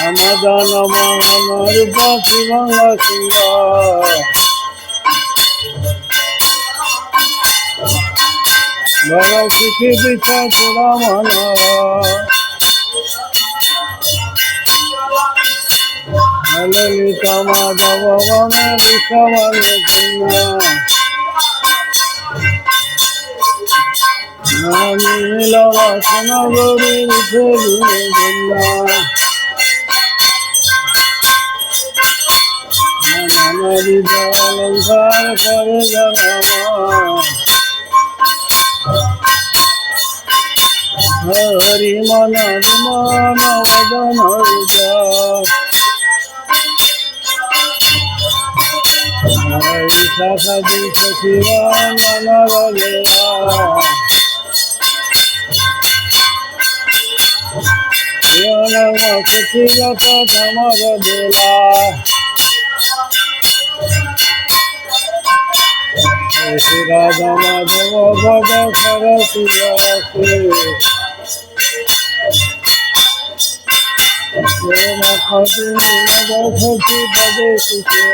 Ramadan aman Arifan Sivanla Siva Bana kiti bir çatır amana Meleli tamada babana bir kavallı kınlar নীলবাসন গরি উঠে দিনে কন্যা নানারি অলঙ্কার করে হরি মন মন বদন হৃদয় হরি শাখা দিশ মন সুখীরত ধমর বেলা রাধা মাধব ভজ সরসী রসে প্রেম খটি নীল বসতি পদে সুখে